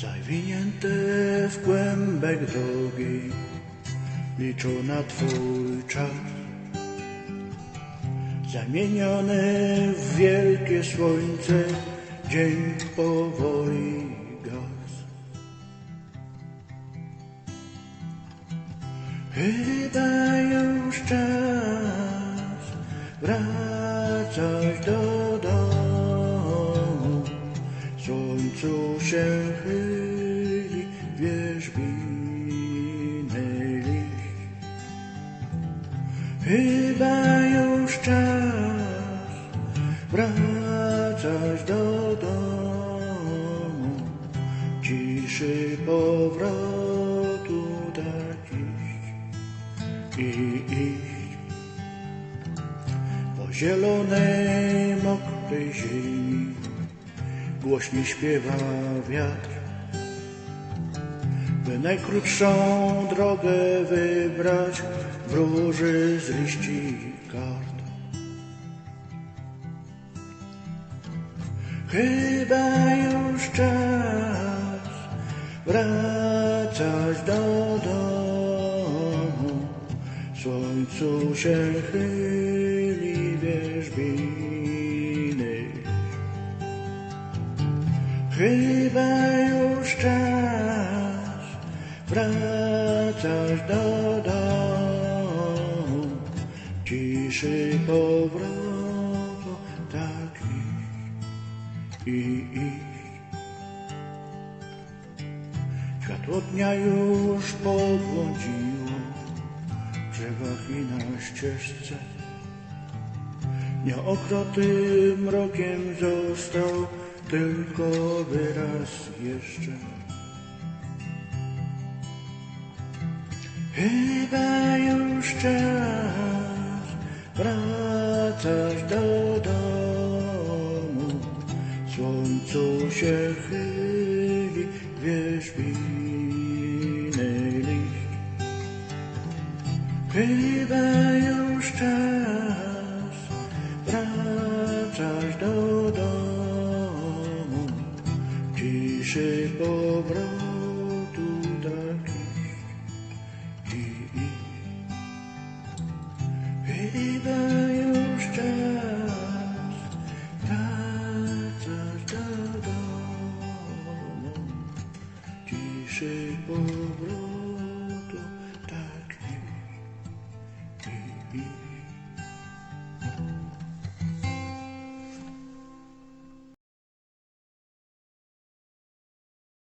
Zawinięte w głębek drogi liczą na Twój czas. Zamieniony w wielkie słońce, dzień powoli gas. Chyba już czas wracać do domu. Słońcu się chyli Chyba już czas wracać do domu. Ciszy powrotu tak iść i iść po zielonej, mokrej ziemi głośniej śpiewa wiatr. By najkrótszą drogę wybrać, wróży z liści kart. Chyba już czas wracać do domu. Słońcu się chyli wierzbiny. Chyba już czas wracać do domu. Ciszy powrotu tak iść i iść. Światło dnia już pobłądziło w drzewach i na ścieżce. Nieokroty mrokiem został tylko wyraz jeszcze. Chyba już czas wracać do domu. Słońcu się chyli wierzbiny liść. Chyba już czas wracać do domu. Ciszy powrotu Chyba już czas wracać do domu. Ciszy powrotu